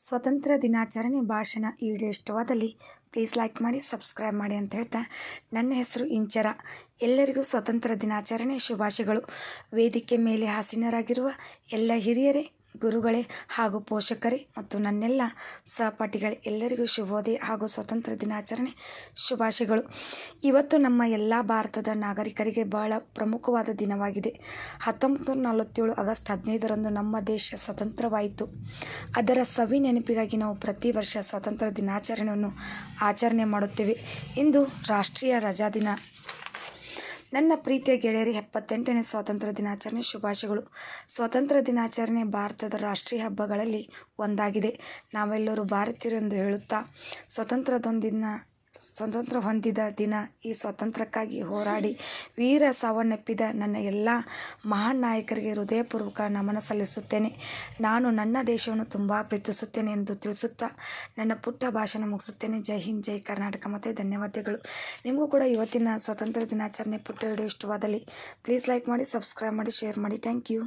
ಸ್ವತಂತ್ರ ದಿನಾಚರಣೆ ಭಾಷಣ ಈ ವಿಡಿಯೋ ಇಷ್ಟವಾದಲ್ಲಿ ಪ್ಲೀಸ್ ಲೈಕ್ ಮಾಡಿ ಸಬ್ಸ್ಕ್ರೈಬ್ ಮಾಡಿ ಅಂತ ಹೇಳ್ತಾ ನನ್ನ ಹೆಸರು ಇಂಚರ. ಎಲ್ಲರಿಗೂ ಸ್ವತಂತ್ರ ದಿನಾಚರಣೆ ಶುಭಾಶಯಗಳು. ವೇದಿಕೆ ಮೇಲೆ ಹಾಸೀನರಾಗಿರುವ ಎಲ್ಲ ಹಿರಿಯರೇ ಗುರುಗಳೇ ಹಾಗೂ ಪೋಷಕರೇ ಮತ್ತು ನನ್ನೆಲ್ಲ ಸಹಪಾಠಿಗಳೇ, ಎಲ್ಲರಿಗೂ ಶುಭೋದಯ ಹಾಗೂ ಸ್ವಾತಂತ್ರ್ಯ ದಿನಾಚರಣೆ ಶುಭಾಶಯಗಳು. ಇವತ್ತು ನಮ್ಮ ಎಲ್ಲ ಭಾರತದ ನಾಗರಿಕರಿಗೆ ಬಹಳ ಪ್ರಮುಖವಾದ ದಿನವಾಗಿದೆ. ಹತ್ತೊಂಬತ್ತು ನಲವತ್ತೇಳು ಆಗಸ್ಟ್ ಹದಿನೈದರಂದು ನಮ್ಮ ದೇಶ ಸ್ವತಂತ್ರವಾಯಿತು. ಅದರ ಸವಿ ನೆನಪಿಗಾಗಿ ನಾವು ಪ್ರತಿ ವರ್ಷ ಸ್ವಾತಂತ್ರ್ಯ ದಿನಾಚರಣೆಯನ್ನು ಆಚರಣೆ ಮಾಡುತ್ತೇವೆ. ಇಂದು ರಾಷ್ಟ್ರೀಯ ರಜಾ ದಿನ. ನನ್ನ ಪ್ರೀತಿಯ ಗೆಳೆಯರಿ, ಎಪ್ಪತ್ತೆಂಟನೇ ಸ್ವಾತಂತ್ರ್ಯ ದಿನಾಚರಣೆ ಶುಭಾಶಯಗಳು. ಸ್ವಾತಂತ್ರ್ಯ ದಿನಾಚರಣೆ ಭಾರತದ ರಾಷ್ಟ್ರೀಯ ಹಬ್ಬಗಳಲ್ಲಿ ಒಂದಾಗಿದೆ. ನಾವೆಲ್ಲರೂ ಭಾರತೀಯರು ಎಂದು ಹೇಳುತ್ತಾ ಸ್ವತಂತ್ರದೊಂದಿನ ಸ್ವತಂತ್ರ ಹೊಂದಿದ ದಿನ ಈ ಸ್ವಾತಂತ್ರ್ಯಕ್ಕಾಗಿ ಹೋರಾಡಿ ವೀರ ಸಾವನ್ನಪ್ಪಿದ ನನ್ನ ಎಲ್ಲ ಮಹಾನ್ ನಾಯಕರಿಗೆ ಹೃದಯಪೂರ್ವಕ ನಮನ ಸಲ್ಲಿಸುತ್ತೇನೆ. ನಾನು ನನ್ನ ದೇಶವನ್ನು ತುಂಬ ಪ್ರೀತಿಸುತ್ತೇನೆ ಎಂದು ತಿಳಿಸುತ್ತಾ ನನ್ನ ಪುಟ್ಟ ಭಾಷಣ ಮುಗಿಸುತ್ತೇನೆ. ಜೈ ಹಿಂದ್, ಜೈ ಕರ್ನಾಟಕ. ಮತ್ತು ಧನ್ಯವಾದಗಳು. ನಿಮಗೂ ಕೂಡ ಇವತ್ತಿನ ಸ್ವಾತಂತ್ರ್ಯ ದಿನಾಚರಣೆ ಪುಟ್ಟ ವಿಡಿಯೋ ಇಷ್ಟವಾದಲ್ಲಿ ಪ್ಲೀಸ್ ಲೈಕ್ ಮಾಡಿ ಸಬ್ಸ್ಕ್ರೈಬ್ ಮಾಡಿ ಶೇರ್ ಮಾಡಿ. Thank you